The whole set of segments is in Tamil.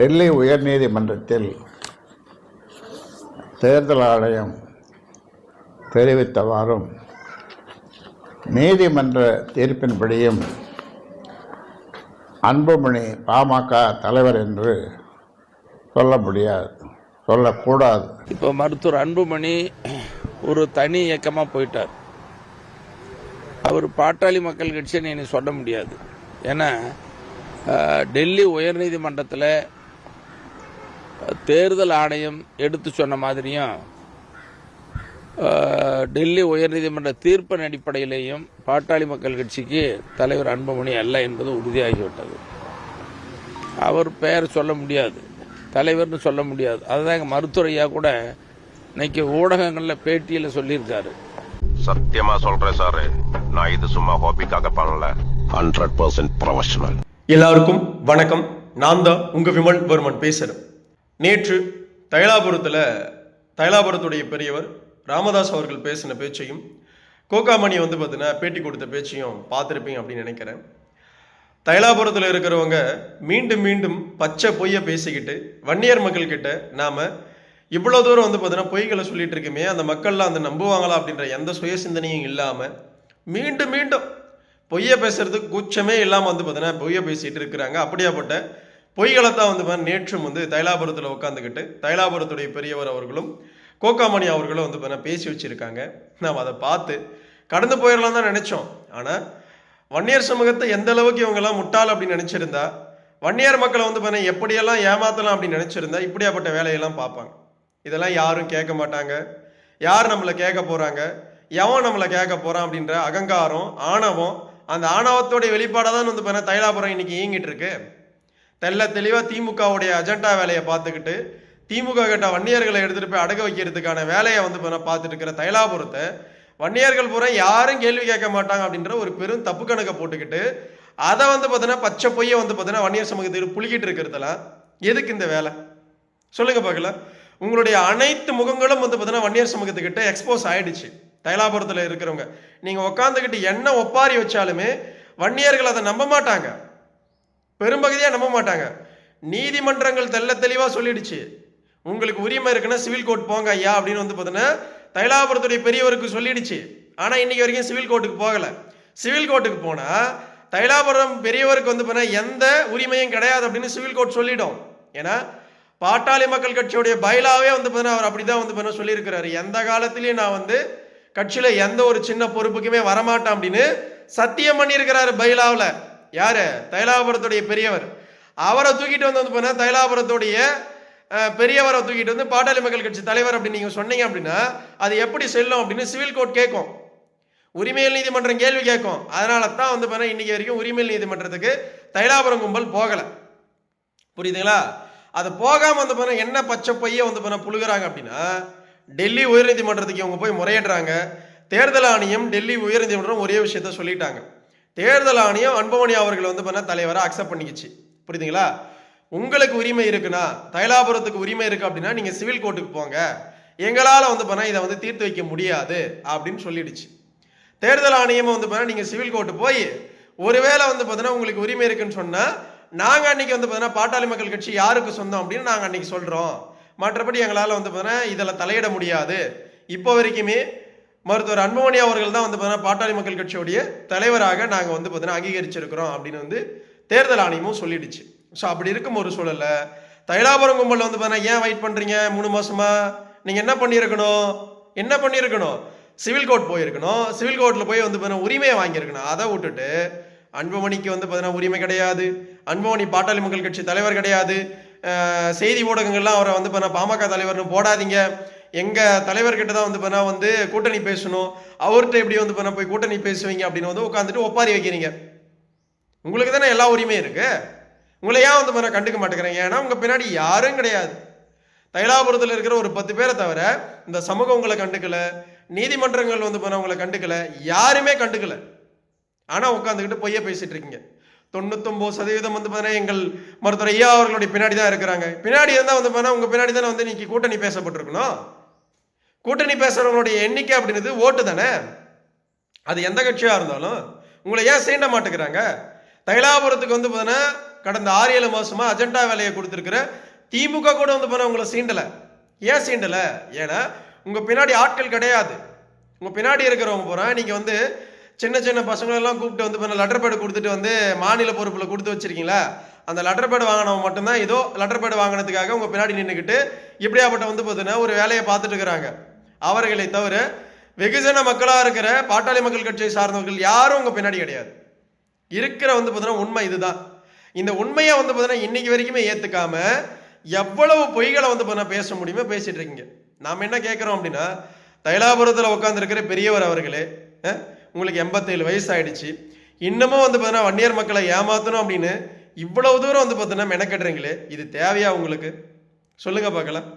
டெல்லி உயர்நீதிமன்றத்தில் தேர்தல் ஆணையம் தெரிவித்தவாறும் நீதிமன்ற தீர்ப்பின்படியும் அன்புமணி பாமக தலைவர் என்று சொல்ல முடியாது சொல்லக்கூடாது. இப்போ மருத்துவர் அன்புமணி ஒரு தனி இயக்கமாக போயிட்டார். அவர் பாட்டாளி மக்கள் கட்சின்னு இனி சொல்ல முடியாது. ஏன்னா டெல்லி உயர்நீதிமன்றத்தில் தேர்தல் ஆணையம் எடுத்து சொன்ன மாதிரியும் டெல்லி உயர்நீதிமன்ற தீர்ப்பின் அடிப்படையிலேயும் பாட்டாளி மக்கள் கட்சிக்கு தலைவர் அன்புமணி அல்ல என்பது உறுதியாகிவிட்டது. அவர் பெயர் சொல்ல முடியாது தலைவர்னு சொல்ல முடியாது. அதுதான் எங்கள் மருத்துவர் ஐயா கூட இன்னைக்கு ஊடகங்களில் பேட்டியில் சொல்லியிருக்காரு. சத்தியமா சொல்றேன் சாரு நான் இது சும்மா ஹாபிக்காக பண்ணல. Hundred percent professional. எல்லாருக்கும் வணக்கம். நான் தான் உங்க விமல் வர்மன் பேசுறேன். நேற்று தைலாபுரத்தில் தைலாபுரத்துடைய பெரியவர் ராமதாஸ் அவர்கள் பேசின பேச்சையும் கோகாமணி வந்து பார்த்தீங்கன்னா பேட்டி கொடுத்த பேச்சையும் பார்த்துருப்பீங்க அப்படின்னு நினைக்கிறேன். தைலாபுரத்தில் இருக்கிறவங்க மீண்டும் மீண்டும் பச்சை பொய்யை பேசிக்கிட்டு வன்னியர் மக்கள் நாம் இவ்வளோ தூரம் வந்து பார்த்தீங்கன்னா பொய்களை சொல்லிட்டு இருக்குமே அந்த மக்கள்லாம் அந்த நம்புவாங்களா அப்படின்ற எந்த சுய சிந்தனையும் இல்லாமல் மீண்டும் மீண்டும் பொய்யை பேசுறதுக்கு கூச்சமே இல்லாமல் வந்து பார்த்தீங்கன்னா பொய்யை பேசிகிட்டு இருக்கிறாங்க. அப்படியாப்பட்ட பொய்களை தான் வந்து பார்த்தீங்கன்னா நேற்றும் வந்து தைலாபுரத்தில் உட்காந்துக்கிட்டு தைலாபுரத்துடைய பெரியவர் அவர்களும் கோகாமணி அவர்களும் வந்து பார்த்தீங்கன்னா பேசி வச்சுருக்காங்க. நாம் அதை பார்த்து கடந்து போயிடலாம் தான் நினச்சோம். ஆனால் வன்னியர் சமூகத்தை எந்த அளவுக்கு இவங்கெல்லாம் முட்டாள் அப்படின்னு நினச்சிருந்தா வன்னியர் மக்களை வந்து பார்த்தீங்கன்னா எப்படியெல்லாம் ஏமாத்தலாம் அப்படின்னு நினச்சிருந்தா இப்படியாப்பட்ட வேலையெல்லாம் பார்ப்பாங்க. இதெல்லாம் யாரும் கேட்க மாட்டாங்க. யார் நம்மளை கேட்க போகிறாங்க எவன் நம்மளை கேட்க போகிறான் அப்படின்ற அகங்காரம் ஆணவம் அந்த ஆணவத்தோடைய வெளிப்பாடாக தான் வந்து பார்த்தீங்கன்னா தைலாபுரம் இன்னைக்கு இயங்கிட்டு இருக்கு. தெல்ல தெளிவாக திமுகவுடைய அஜெண்டா வேலையை பார்த்துக்கிட்டு திமுக கிட்ட வன்னியர்களை எடுத்துகிட்டு போய் அடக வைக்கிறதுக்கான வேலையை வந்து பார்த்துட்டு இருக்கிற தைலாபுரத்தை. வன்னியர்கள் பூரா யாரும் கேள்வி கேட்க மாட்டாங்க அப்படின்ற ஒரு பெரும் தப்பு கணக்கை போட்டுக்கிட்டு அதை வந்து பார்த்தீங்கன்னா பச்சை பொய்யை வந்து பார்த்தீங்கன்னா வன்னியர் சமூகத்துக்கு புளிக்கிட்டு இருக்கிறதுல எதுக்கு இந்த வேலை? சொல்லுங்க பார்க்கல உங்களுடைய அனைத்து முகங்களும் வந்து பார்த்தீங்கன்னா வன்னியர் சமூகத்துக்கிட்ட எக்ஸ்போஸ் ஆயிடுச்சு. தைலாபுரத்தில் இருக்கிறவங்க. நீங்கள் உட்காந்துக்கிட்டு என்ன ஒப்பாரி வச்சாலுமே வன்னியர்கள் அதை நம்ப மாட்டாங்க. பெரும்பகுதியாக நம்ப மாட்டாங்க. நீதிமன்றங்கள் தெள்ள தெளிவாக சொல்லிடுச்சு. உங்களுக்கு உரிமை இருக்குன்னா சிவில் கோர்ட் போங்க ஐயா அப்படின்னு வந்து பார்த்தீங்கன்னா தைலாபுரத்துடைய பெரியவருக்கு சொல்லிடுச்சு. ஆனால் இன்னைக்கு வரைக்கும் சிவில் கோர்ட்டுக்கு போகலை. சிவில் கோர்ட்டுக்கு போனால் தைலாபுரம் பெரியவருக்கு வந்து பார்த்தீங்கன்னா எந்த உரிமையும் கிடையாது அப்படின்னு சிவில் கோர்ட் சொல்லிடும். ஏன்னா பாட்டாளி மக்கள் கட்சியுடைய பைலாவே வந்து பார்த்தீங்கன்னா அவர் அப்படி தான் வந்து பார்த்தீங்கன்னா சொல்லியிருக்கிறாரு. எந்த காலத்திலையும் நான் வந்து கட்சியில் எந்த ஒரு சின்ன பொறுப்புக்குமே வரமாட்டேன் அப்படின்னு சத்தியம் பண்ணியிருக்கிறாரு பைலாவில். யாரு? தைலாபுரத்துடைய பெரியவர். அவரை தூக்கிட்டு வந்து வந்து பார்த்தீங்கன்னா தைலாபுரத்துடைய பெரியவரை தூக்கிட்டு வந்து பாட்டாளி மக்கள் கட்சி தலைவர் அப்படின்னு நீங்கள் சொன்னீங்க அப்படின்னா அது எப்படி செல்லும் அப்படின்னு சிவில் கோர்ட் கேட்கும். உரிமையல் நீதிமன்றம் கேள்வி கேட்கும். அதனால தான் வந்து பார்த்தீங்கன்னா இன்னைக்கு வரைக்கும் உரிமையல் நீதிமன்றத்துக்கு தைலாபுரம் கும்பல் போகலை. புரியுதுங்களா? அது போகாம வந்து பண்ண என்ன பச்சை பைய வந்து பண்ண புழுகுறாங்க அப்படின்னா டெல்லி உயர்நீதிமன்றத்துக்கு இவங்க போய் முறையிடுறாங்க. தேர்தல் ஆணையம் டெல்லி உயர்நீதிமன்றம் ஒரே விஷயத்த சொல்லிட்டாங்க. தேர்தல் ஆணையம் அன்பமணி அவர்கள் வந்து பண்ண தலைவரை அக்செப்ட் பண்ணிக்கிச்சு. புரியுதுங்களா? உங்களுக்கு உரிமை இருக்குன்னா தைலாபுரத்துக்கு உரிமை இருக்கு அப்படின்னா நீங்க சிவில் கோர்ட்டுக்கு போங்க. எங்களால் வந்து பண்ண இதை வந்து தீர்த்து வைக்க முடியாது அப்படின்னு சொல்லிடுச்சு. தேர்தல் ஆணையம் வந்து பார்த்தா நீங்கள் சிவில் கோர்ட்டு போய் ஒருவேளை வந்து பார்த்தீங்கன்னா உங்களுக்கு உரிமை இருக்குன்னு சொன்னால் நாங்கள் அன்னைக்கு வந்து பார்த்தீங்கன்னா பாட்டாளி மக்கள் கட்சி யாருக்கு சொந்தம் அப்படின்னு நாங்கள் அன்னைக்கு சொல்கிறோம் மற்றபடி எங்களால் வந்து பார்த்தீங்கன்னா இதில் தலையிட முடியாது. இப்போ வரைக்குமே மருத்துவர் அன்புமணி அவர்கள் தான் வந்து பார்த்தீங்கன்னா பாட்டாளி மக்கள் கட்சியுடைய தலைவராக நாங்கள் வந்து பார்த்தீங்கன்னா அங்கீகரிச்சிருக்கிறோம் அப்படின்னு வந்து தேர்தல் ஆணையமும் சொல்லிடுச்சு. ஸோ அப்படி இருக்கும் ஒரு சூழல்ல தைலாபுரம் கும்பல் வந்து பார்த்தீங்கன்னா ஏன் வெயிட் பண்ணுறீங்க மூணு மாசமா? நீங்கள் என்ன பண்ணியிருக்கணும்? என்ன பண்ணியிருக்கணும்? சிவில் கோர்ட் போயிருக்கணும். சிவில் கோர்ட்டில் போய் வந்து பார்த்தீங்கன்னா உரிமையை வாங்கியிருக்கணும். அதை விட்டுட்டு அன்புமணிக்கு வந்து பார்த்தீங்கன்னா உரிமை கிடையாது. அன்புமணி பாட்டாளி மக்கள் கட்சி தலைவர் கிடையாது. செய்தி ஊடகங்கள்லாம் அவரை வந்து பார்த்தீங்கன்னா பாமக தலைவர்னு போடாதீங்க. எங்கள் தலைவர்கிட்ட தான் வந்து பார்த்தீங்கன்னா வந்து கூட்டணி பேசணும். அவர்கிட்ட எப்படி வந்து பார்த்தீங்கன்னா போய் கூட்டணி பேசுவீங்க அப்படின்னு வந்து உட்காந்துட்டு ஒப்பாரி வைக்கிறீங்க. உங்களுக்கு தானே எல்லா உரிமையும் இருக்குது உங்களை ஏன் வந்து பார்த்தீங்கன்னா கண்டுக்க மாட்டேங்கிறீங்க? ஏன்னா உங்கள் பின்னாடி யாரும் கிடையாது. தைலாபுரத்தில் இருக்கிற ஒரு பத்து பேரை தவிர இந்த சமூகம் உங்களை கண்டுக்கலை நீதிமன்றங்கள் வந்து பண்ண உங்களை கண்டுக்கலை யாருமே கண்டுக்கலை. ஆனால் உட்காந்துக்கிட்டு பொய்யே பேசிகிட்டு இருக்கீங்க. தொண்ணூத்தொம்பது சதவீதம் வந்து பார்த்தீங்கன்னா எங்கள் மருத்துவர் ஐயா அவர்களுடைய பின்னாடி தான் இருக்கிறாங்க. பின்னாடி இருந்தால் வந்து பார்த்தீங்கன்னா உங்கள் பின்னாடி தானே வந்து இன்னைக்கு கூட்டணி பேசப்பட்டிருக்கணும். கூட்டணி பேசுறவங்களுடைய எண்ணிக்கை அப்படின்றது ஓட்டு தானே? அது எந்த கட்சியா இருந்தாலும் உங்களை ஏன் சீண்ட மாட்டேங்கிறாங்க தைலாபுரத்துக்கு வந்து பார்த்தீங்கன்னா கடந்த ஆறு ஏழு மாசமா அஜெண்டா வேலையை கொடுத்துருக்குற திமுக கூட வந்து பண்ண உங்களை சீண்டலை. ஏன் சீண்டலை? ஏன்னா உங்கள் பின்னாடி ஆட்கள் கிடையாது. உங்கள் பின்னாடி இருக்கிறவங்க போகிறேன் நீங்கள் வந்து சின்ன சின்ன பசங்களெல்லாம் கூப்பிட்டு வந்து பண்ண லெட்டர் பேடு கொடுத்துட்டு வந்து மாநில பொறுப்பில் கொடுத்து வச்சிருக்கீங்களா? அந்த லெட்டர் பேடு வாங்கினவங்க மட்டும்தான் ஏதோ லெட்டர் பேடு வாங்கினதுக்காக உங்கள் பின்னாடி நின்றுக்கிட்டு இப்படியாப்பட்ட வந்து பார்த்தீங்கன்னா ஒரு வேலையை பார்த்துட்டு இருக்கிறாங்க. அவர்களை தவிர வெகுஜன மக்களாக இருக்கிற பாட்டாளி மக்கள் கட்சியை சார்ந்தவர்கள் யாரும் உங்கள் பின்னாடி கிடையாது. இருக்கிற வந்து பார்த்தீங்கன்னா உண்மை இதுதான். இந்த உண்மையை வந்து பார்த்தீங்கன்னா இன்னைக்கு வரைக்குமே ஏற்றுக்காம எவ்வளவு பொய்களை வந்து பார்த்தீங்கன்னா பேச முடியுமோ பேசிகிட்டு இருக்கீங்க. நாம் என்ன கேட்குறோம் அப்படின்னா தைலாபுரத்தில் உட்காந்துருக்கிற பெரியவர் அவர்களே உங்களுக்கு எண்பத்தேழு வயசு ஆயிடுச்சு இன்னமும் வந்து பார்த்தீங்கன்னா வன்னியர் மக்களை ஏமாத்தணும் அப்படின்னு இவ்வளவு தூரம் வந்து பார்த்தீங்கன்னா மெனக்கெடுறீங்களே இது தேவையா உங்களுக்கு? சொல்லுங்க பார்க்கலாம்.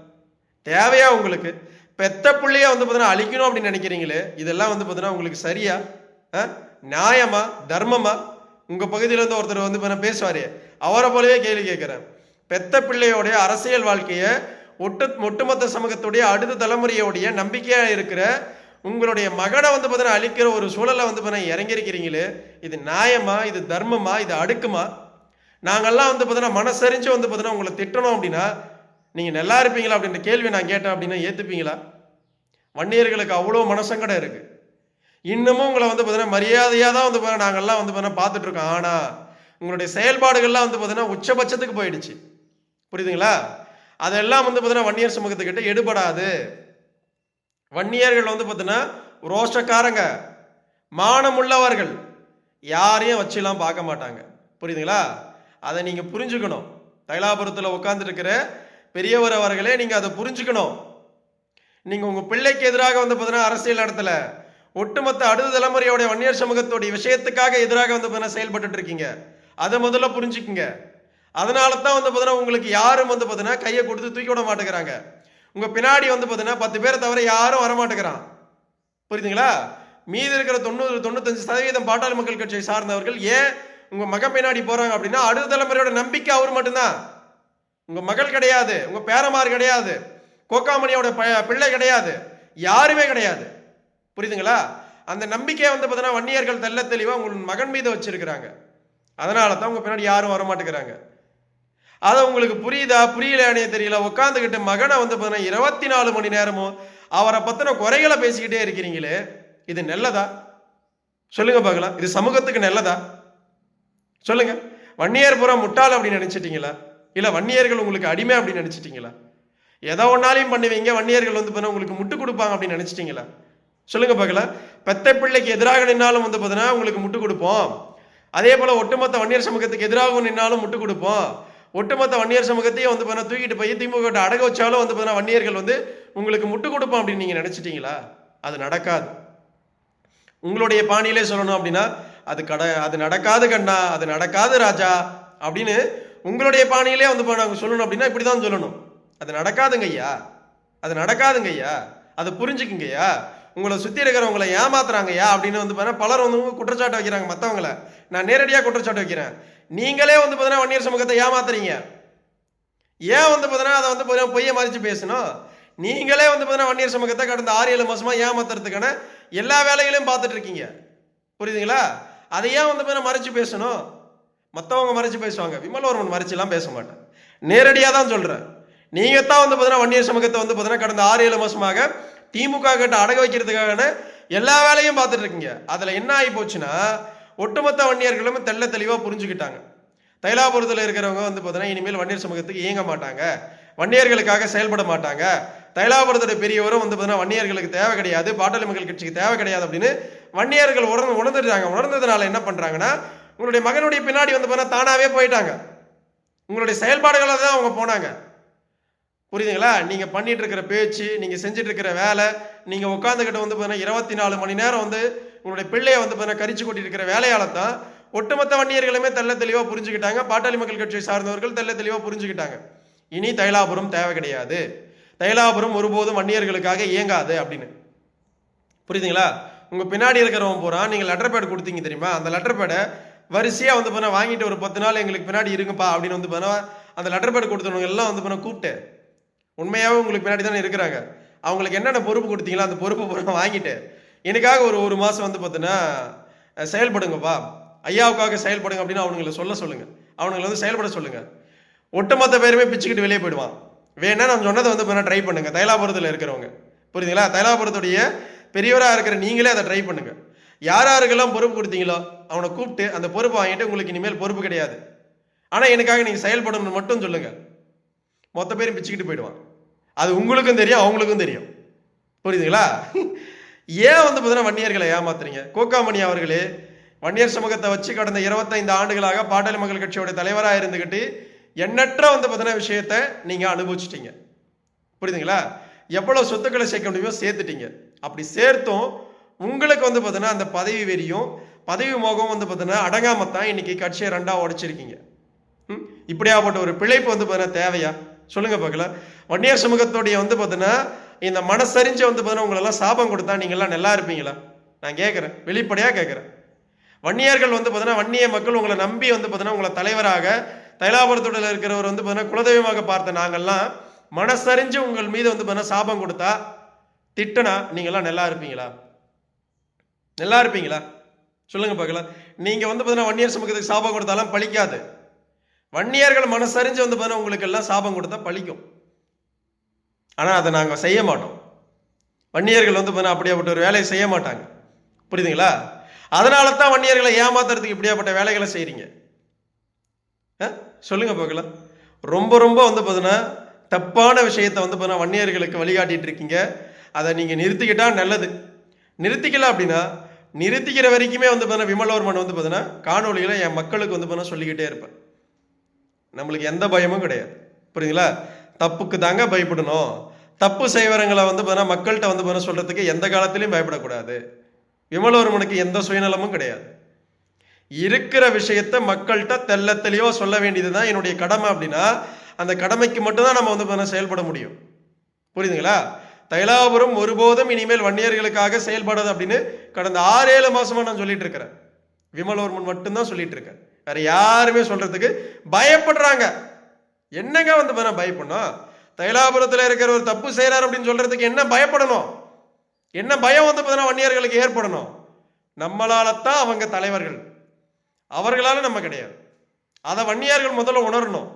தேவையா உங்களுக்கு? பெத்த பிள்ளைய வந்து பார்த்தீங்கன்னா அழிக்கணும் அப்படின்னு நினைக்கிறீங்களே? இதெல்லாம் வந்து பார்த்தீங்கன்னா உங்களுக்கு சரியா? ஆ? நியாயமா? தர்மமா? உங்கள் பகுதியிலேருந்து ஒருத்தர் வந்து பார்த்தீங்கன்னா பேசுவாரே. அவரை போலவே கேள்வி கேட்குறேன். பெத்த பிள்ளையோடைய அரசியல் வாழ்க்கையை ஒட்டு ஒட்டுமொத்த சமூகத்துடைய அடுத்த தலைமுறையோடைய நம்பிக்கையாக இருக்கிற உங்களுடைய மகனை வந்து பார்த்தீங்கன்னா அழிக்கிற ஒரு சூழலை வந்து பார்த்தீங்கன்னா இறங்கியிருக்கிறீங்களே? இது நியாயமா? இது தர்மமா? இது அடுக்குமா? நாங்கள்லாம் வந்து பார்த்தீங்கன்னா மனசரிஞ்சு வந்து பார்த்தீங்கன்னா உங்களை திட்டணும் அப்படின்னா நீங்கள் நல்லா இருப்பீங்களா அப்படின்ற கேள்வி நான் கேட்டேன் அப்படின்னா ஏற்றுப்பீங்களா வன்னியர்களுக்கு அவ்வளோ மனசங்கடம் இருக்குது இன்னமும் உங்களை வந்து பார்த்தீங்கன்னா மரியாதையாக தான் வந்து பார்த்தீங்கன்னா நாங்கள்லாம் வந்து பார்த்தீங்கன்னா பார்த்துட்ருக்கோம் ஆனால் உங்களுடைய செயல்பாடுகள்லாம் வந்து பார்த்தீங்கன்னா உச்சபட்சத்துக்கு போயிடுச்சு. புரியுதுங்களா? அதெல்லாம் வந்து பார்த்தீங்கன்னா வன்னியர் சமூகத்துக்கிட்ட எடுபடாது. வன்னியர்கள் வந்து பார்த்தீங்கன்னா ரோஷக்காரங்க. மானமுள்ளவர்கள் யாரையும் வச்சுலாம் பார்க்க மாட்டாங்க. புரியுதுங்களா? அதை நீங்கள் புரிஞ்சுக்கணும். தைலாபுரத்தில் உட்காந்துருக்கிற பெரியவர் அவர்களே நீங்கள் அதை புரிஞ்சுக்கணும். நீங்கள் உங்கள் பிள்ளைக்கு எதிராக வந்து பார்த்தீங்கன்னா அரசியல் நடத்தல. ஒட்டுமொத்த அடுத்த தலைமுறையோட வன்னியர் சமூகத்தோடைய விஷயத்துக்காக எதிராக வந்து பார்த்தீங்கன்னா செயல்பட்டுட்டு இருக்கீங்க. அதை முதல்ல புரிஞ்சுக்குங்க. அதனால தான் வந்து பார்த்தீங்கன்னா உங்களுக்கு யாரும் வந்து பார்த்தீங்கன்னா கையை கொடுத்து தூக்கி விட மாட்டேங்கிறாங்க. உங்கள் பின்னாடி வந்து பார்த்தீங்கன்னா பத்து பேரை தவிர யாரும் வர மாட்டேங்கிறான். புரியுதுங்களா? மீதி இருக்கிற தொண்ணூறு தொண்ணூத்தஞ்சு சதவீதம் பாட்டாளி மக்கள் கட்சியை சார்ந்தவர்கள் ஏன் உங்க மகன் பின்னாடி போறாங்க அப்படின்னா அடுத்த தலைமுறையோட நம்பிக்கை அவர் மட்டும்தான். உங்க மகள் கிடையாது உங்க பேரமார் கிடையாது கோக்காமணியோட ப- பிள்ளை கிடையாது யாருமே கிடையாது. புரியுதுங்களா? அந்த நம்பிக்கையை வந்து பார்த்தீங்கன்னா வன்னியர்கள் தெல்ல தெளிவாக உங்கள் மகன் மீது வச்சிருக்கிறாங்க. அதனால தான் உங்க பின்னாடி யாரும் வரமாட்டேங்கிறாங்க. அதை உங்களுக்கு புரியுதா? புரியலையானே தெரியல. உட்காந்துக்கிட்டு மகனை வந்து பார்த்தீங்கன்னா இருபத்தி நாலு மணி நேரமும் அவரை பத்தின குறைகளை பேசிக்கிட்டே இருக்கிறீங்களே இது நல்லதா? சொல்லுங்க பார்க்கலாம். இது சமூகத்துக்கு நல்லதா? சொல்லுங்க. வன்னியர் புறம் முட்டாள் அப்படின்னு நினைச்சிட்டீங்களா? இல்லை வன்னியர்கள் உங்களுக்கு அடிமை அப்படின்னு நினச்சிட்டிங்களா? எதை ஒன்னாலையும் பண்ணுவீங்க வன்னியர்கள் வந்து பார்த்தீங்கன்னா உங்களுக்கு முட்டு கொடுப்பாங்க அப்படின்னு நினச்சிட்டீங்களா? சொல்லுங்க பார்க்கலாம் பெத்த பிள்ளைக்கு எதிராக நின்னாலும் வந்து பார்த்தீங்கன்னா உங்களுக்கு முட்டு கொடுப்போம். அதே போல் ஒட்டுமொத்த வன்னியர் சமூகத்துக்கு எதிராக நின்னாலும் முட்டு கொடுப்போம். ஒட்டுமொத்த வன்னியர் சமூகத்தையும் வந்து பார்த்தீங்கன்னா தூக்கிட்டு போய் திமுக அடக வச்சாலும் வந்து பார்த்தீங்கன்னா வன்னியர்கள் வந்து உங்களுக்கு முட்டு கொடுப்போம் அப்படின்னு நீங்கள் நினச்சிட்டிங்களா? அது நடக்காது. உங்களுடைய பாணியிலே சொல்லணும் அப்படின்னா அது கட அது நடக்காது கண்ணா அது நடக்காது ராஜா அப்படின்னு உங்களுடைய பாணியிலே வந்து இப்ப நாங்கள் சொல்லணும் அப்படின்னா இப்படி தான் சொல்லணும். அது நடக்காதுங்க ஐயா. அது நடக்காதுங்க ஐயா. அதை புரிஞ்சுக்குங்க ஐயா. உங்களை சுற்றி இருக்கிறவங்களை ஏமாத்துறாங்கய்யா அப்படின்னு வந்து பார்த்தீங்கன்னா பலர் வந்து குற்றச்சாட்டு வைக்கிறாங்க மற்றவங்கள நான் நேரடியாக குற்றச்சாட்டு வைக்கிறேன். நீங்களே வந்து பார்த்தீங்கன்னா வன்னியர் சமூகத்தை ஏமாத்துறீங்க. ஏன் வந்து பார்த்தீங்கன்னா அதை வந்து பார்த்தீங்கன்னா பொய்ய மறைச்சு பேசணும்? நீங்களே வந்து பார்த்தீங்கன்னா வன்னியர் சமூகத்தை கடந்த ஆறு ஏழு மாசமா ஏமாத்துறதுக்கான எல்லா வேலைகளையும் பார்த்துட்டு இருக்கீங்க. புரியுதுங்களா? அதை ஏன் வந்து பார்த்தீங்கன்னா மறைச்சு பேசணும்? மற்றவங்க மறைச்சு பேசுவாங்க. விமல்வர்மன் மறைச்சுலாம் பேச மாட்டேன். நேரடியாக தான் சொல்கிறேன் நீங்கள் தான் வந்து பார்த்தீங்கன்னா வன்னியர் சமூகத்தை வந்து பார்த்தீங்கன்னா கடந்த ஆறு ஏழு மாதமாக திமுக கிட்ட அடக வைக்கிறதுக்கான எல்லா வேலையும் பார்த்துட்டு இருக்கீங்க. அதில் என்ன ஆகி போச்சுன்னா ஒட்டுமொத்த வன்னியர்களும் தெள்ள தெளிவாக புரிஞ்சுக்கிட்டாங்க. தைலாபுரத்தில் இருக்கிறவங்க வந்து பார்த்தீங்கன்னா இனிமேல் வன்னியர் சமூகத்துக்கு இயங்க மாட்டாங்க. வன்னியர்களுக்காக செயல்பட மாட்டாங்க. தைலாபுரத்துடைய பெரியவரும் வந்து பார்த்தீங்கன்னா வன்னியர்களுக்கு தேவை கிடையாது. பாட்டாளி மக்கள் கட்சிக்கு தேவை கிடையாது அப்படின்னு வன்னியர்கள் உணர்ந்து உணர்ந்துட்டாங்க. உணர்ந்ததுனால என்ன பண்ணுறாங்கன்னா உங்களுடைய மகனுடைய பின்னாடி வந்து பார்த்தீங்கன்னா தானாகவே போயிட்டாங்க. உங்களுடைய செயல்பாடுகளை தான் அவங்க போனாங்க. புரியுதுங்களா? நீங்கள் பண்ணிட்டு இருக்கிற பேச்சு நீங்கள் செஞ்சுட்டு இருக்கிற வேலை நீங்கள் உட்காந்துக்கிட்ட வந்து பார்த்தீங்கன்னா இருபத்தி நாலு மணி நேரம் வந்து உங்களுடைய பிள்ளையை வந்து பார்த்தீங்கன்னா கரிச்சு கொட்டிட்டு இருக்கிற வேலையால தான் ஒட்டுமொத்த வன்னியர்களுமே தெல்ல தெளிவாக புரிஞ்சுக்கிட்டாங்க. பாட்டாளி மக்கள் கட்சியை சார்ந்தவர்கள் தெல்ல தெளிவாக புரிஞ்சுக்கிட்டாங்க. இனி தைலாபுரம் தேவை கிடையாது. தைலாபுரம் ஒருபோதும் வன்னியர்களுக்காக இயங்காது அப்படின்னு. புரியுதுங்களா? உங்கள் பின்னாடி இருக்கிறவன் போகிறான் நீங்கள் லெட்டர் பேட் கொடுத்தீங்க தெரியுமா? அந்த லெட்டர் பேடை வரிசையாக வந்து பண்ண வாங்கிட்டு ஒரு பத்து நாள் எங்களுக்கு பின்னாடி இருங்கப்பா அப்படின்னு வந்து போனால் அந்த லெட்டர் பேட் கொடுத்தவங்க எல்லாம் வந்து பண்ண கூப்பிட்டு உண்மையாகவே உங்களுக்கு பின்னாடி தானே இருக்கிறாங்க. அவங்களுக்கு என்னென்ன பொறுப்பு கொடுத்தீங்களோ அந்த பொறுப்பு பூரா வாங்கிட்டு எனக்காக ஒரு ஒரு மாதம் வந்து பார்த்தீங்கன்னா செயல்படுங்கப்பா. ஐயாவுக்காக செயல்படுங்க அப்படின்னு அவனுங்களை சொல்ல சொல்லுங்கள் அவனுங்களை வந்து செயல்பட சொல்லுங்கள் ஒட்டுமொத்த பேருமே பிச்சுக்கிட்டு வெளியே போயிடுவான். வேணா நான் சொன்னதை வந்து பண்ண ட்ரை பண்ணுங்கள் தைலாபுரத்தில் இருக்கிறவங்க. புரியுதுங்களா? தைலாபுரத்துடைய பெரியவராக இருக்கிற நீங்களே அதை ட்ரை பண்ணுங்கள் யார் யாருக்கெல்லாம் பொறுப்பு கொடுத்தீங்களோ அவனை கூப்பிட்டு அந்த பொறுப்பை வாங்கிட்டு உங்களுக்கு இனிமேல் பொறுப்பு கிடையாது. ஆனால் எனக்காக நீங்கள் செயல்படணும்னு மட்டும் சொல்லுங்க. மொத்த பேரும் பிச்சுக்கிட்டு போயிடுவான். அது உங்களுக்கும் தெரியும் அவங்களுக்கும் தெரியும். புரியுதுங்களா? ஏன் வந்து பார்த்தீங்கன்னா வன்னியர்களை ஏமாத்துறீங்க? கோகாமணி அவர்களே வன்னியர் சமூகத்தை வச்சு கடந்த இருபத்தைந்து ஆண்டுகளாக பாட்டாளி மக்கள் கட்சியோட தலைவராக இருந்துக்கிட்டு எண்ணற்ற வந்து பார்த்தீங்கன்னா விஷயத்தை நீங்கள் அனுபவிச்சிட்டீங்க. புரியுதுங்களா? எவ்வளோ சொத்துக்களை சேர்க்க முடியுமோ சேர்த்துட்டீங்க. அப்படி சேர்த்தும் உங்களுக்கு வந்து பார்த்தீங்கன்னா அந்த பதவி வெறியும் பதவி மோகம் வந்து பார்த்தீங்கன்னா அடங்காமத்தான் இன்னைக்கு கட்சியை ரெண்டாக உடைச்சிருக்கீங்க. ம்? இப்படியாப்பட்ட ஒரு பிழைப்பு வந்து பார்த்தீங்கன்னா தேவையா? சொல்லுங்க பார்க்கலாம் வன்னியர் சமூகத்துடைய வந்து பார்த்தீங்கன்னா இந்த மனசரிஞ்சு வந்து பார்த்தீங்கன்னா உங்களெல்லாம் சாபம் கொடுத்தா நீங்கள்லாம் நல்லா இருப்பீங்களா? நான் கேட்குறேன் வெளிப்படையாக கேட்குறேன் வன்னியர்கள் வந்து பார்த்தீங்கன்னா வன்னிய மக்கள் உங்களை நம்பி வந்து பார்த்தீங்கன்னா உங்களை தலைவராக தைலாபுரத்தோட இருக்கிறவர் வந்து பார்த்தீங்கன்னா குலதெய்வமாக பார்த்த நாங்கள்லாம் மனசரிஞ்சு உங்கள் மீது வந்து பார்த்தீங்கன்னா சாபம் கொடுத்தா திட்டனா நீங்கள்லாம் நல்லா இருப்பீங்களா? நல்லா இருப்பீங்களா? சொல்லுங்க பார்க்கலாம். நீங்க வந்து பார்த்தீங்கன்னா வன்னியர் சமூகத்துக்கு சாபம் கொடுத்தாலும் பழிக்காது. வன்னியர்கள் மனசறிஞ்சு வந்து பார்த்தீங்கன்னா உங்களுக்கு எல்லாம் சாபம் கொடுத்தா பழிக்கும். ஆனால் அதை நாங்கள் செய்ய மாட்டோம். வன்னியர்கள் வந்து பார்த்தீங்கன்னா அப்படியாப்பட்ட ஒரு வேலையை செய்ய மாட்டாங்க. புரியுதுங்களா? அதனால தான் வன்னியர்களை ஏமாத்துறதுக்கு இப்படியாப்பட்ட வேலைகளை செய்கிறீங்க சொல்லுங்க பார்க்கலாம். ரொம்ப ரொம்ப வந்து பார்த்தீங்கன்னா தப்பான விஷயத்தை வந்து பார்த்தீங்கன்னா வன்னியர்களுக்கு வழிகாட்டிட்டு இருக்கீங்க. அதை நீங்கள் நிறுத்திக்கிட்டா நல்லது. நிறுத்திக்கல அப்படின்னா நிறுத்திக்கிற வரைக்குமே வந்து பார்த்தீங்கன்னா விமலவர்மன் வந்து பார்த்தீங்கன்னா காணொலிகளை என் மக்களுக்கு வந்து பார்த்தீங்கன்னா சொல்லிக்கிட்டே இருப்பேன். நம்மளுக்கு எந்த பயமும் கிடையாது. புரியுதுங்களா? தப்புக்கு தாங்க பயப்படணும். தப்பு செய்வரங்களை வந்து பார்த்தீங்கன்னா மக்கள்கிட்ட வந்து பார்த்தீங்கன்னா சொல்கிறதுக்கு எந்த காலத்திலையும் பயப்படக்கூடாது. விமலவர்மனுக்கு எந்த சுயநலமும் கிடையாது. இருக்கிற விஷயத்த மக்கள்கிட்ட தெள்ள தெளிவாக சொல்ல வேண்டியது தான் என்னுடைய கடமை அப்படின்னா அந்த கடமைக்கு மட்டும்தான் நம்ம வந்து பார்த்தீங்கன்னா செயல்பட முடியும். புரியுதுங்களா? தைலாபுரம் ஒருபோதும் இனிமேல் வன்னியர்களுக்காக செயல்படாது அப்படின்னு கடந்த ஆறு ஏழு மாசமா நான் சொல்லிட்டு இருக்கிறேன். விமலவர்மன் மட்டும்தான் சொல்லிட்டு இருக்கேன். வேற யாருமே சொல்றதுக்கு பயப்படுறாங்க. என்னங்க வந்து பயப்படணும் தைலாபுரத்தில் இருக்கிற ஒரு தப்பு செய்கிறார் அப்படின்னு சொல்றதுக்கு என்ன பயப்படணும்? என்ன பயம் வந்து பார்த்தீங்கன்னா வன்னியர்களுக்கு ஏற்படணும். நம்மளால தான் அவங்க தலைவர்கள். அவர்களால நம்ம கிடையாது. அதை வன்னியர்கள் முதல்ல உணரணும்.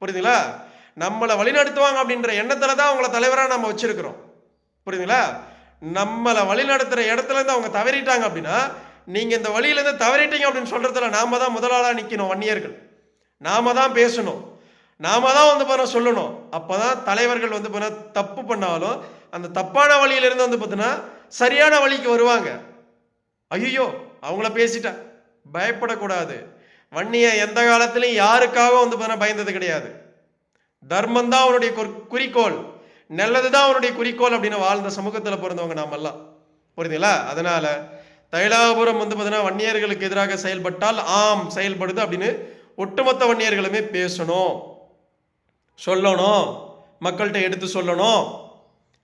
புரியுதுங்களா? நம்மளை வழிநடத்துவாங்க அப்படின்ற எண்ணத்துல தான் அவங்கள தலைவராக நம்ம வச்சிருக்கிறோம். புரியுதுங்களா? நம்மளை வழி இடத்துல இருந்து அவங்க தவறிட்டாங்க அப்படின்னா நீங்கள் இந்த வழியிலேருந்து தவறிட்டீங்க அப்படின்னு சொல்கிறதுல நாம தான் முதலாளாக நிற்கணும் வன்னியர்கள். நாம தான் பேசணும். நாம தான் வந்து பண்ண சொல்லணும். அப்போ தான் தலைவர்கள் வந்து பார்த்தா தப்பு பண்ணாலும் அந்த தப்பான வழியில இருந்து வந்து பார்த்தீங்கன்னா சரியான வழிக்கு வருவாங்க. ஐயோ அவங்கள பேசிட்டேன் பயப்படக்கூடாது. வன்னிய எந்த காலத்திலையும் யாருக்காகவும் வந்து பார்த்தீங்கன்னா பயந்தது கிடையாது. தர்மம் தான் அவனுடைய குறிக்கோள். நல்லது தான் அவனுடைய குறிக்கோள் அப்படின்னு வாழ்ந்த சமூகத்தில் பிறந்தவங்க நாமெல்லாம். புரியுதுங்களா? அதனால தைலாபுரம் வந்து பார்த்தீங்கன்னா வன்னியர்களுக்கு எதிராக செயல்பட்டால் ஆம் செயல்படுது அப்படின்னு ஒட்டுமொத்த வன்னியர்களுமே பேசணும். சொல்லணும். மக்கள்கிட்ட எடுத்து சொல்லணும்.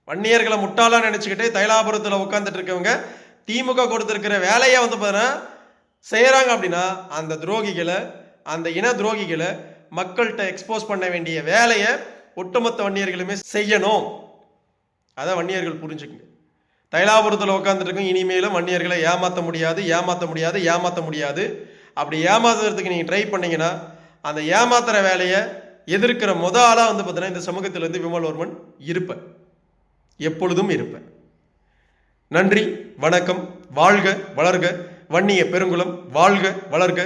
வன்னியர்களை முட்டாளா நினைச்சுக்கிட்டு தைலாபுரத்தில் உட்காந்துட்டு இருக்கவங்க திமுக கொடுத்துருக்கிற வேலையை வந்து பார்த்தீங்கன்னா செய்கிறாங்க அப்படின்னா அந்த துரோகிகளை அந்த இன துரோகிகளை மக்கள்கிட்ட எக்ஸ்போஸ் பண்ண வேண்டிய வேலையை ஒட்டுமொத்த வன்னியர்களுமே செய்யணும். அதை வன்னியர்கள் புரிஞ்சுக்குங்க தைலாபுரத்தில் உட்காந்துருக்கும் இனிமேலும் வன்னியர்களை ஏமாற்ற முடியாது ஏமாற்ற முடியாது ஏமாற்ற முடியாது. அப்படி ஏமாத்துறதுக்கு நீங்கள் ட்ரை பண்ணீங்கன்னா அந்த ஏமாத்துற வேலையை எதிர்க்கிற முத ஆளாக வந்து பார்த்தீங்கன்னா இந்த சமூகத்திலிருந்து விமல்வர்மன் இருப்பேன். எப்பொழுதும் இருப்பேன். நன்றி வணக்கம் வாழ்க வளர்க வன்னிய பெருங்குளம் வாழ்க வளர்க.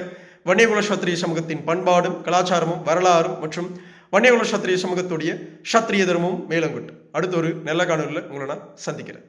வன்னியகுல சத்திரிய சமூகத்தின் பண்பாடும் கலாச்சாரமும் வரலாறும் மற்றும் வன்னியகுல சத்திரிய சமூகத்துடைய சத்திரிய தர்மமும் மேலங்கொட்டு அடுத்த ஒரு நல்ல காணொலியில் உங்களை நான் சந்திக்கிறேன்.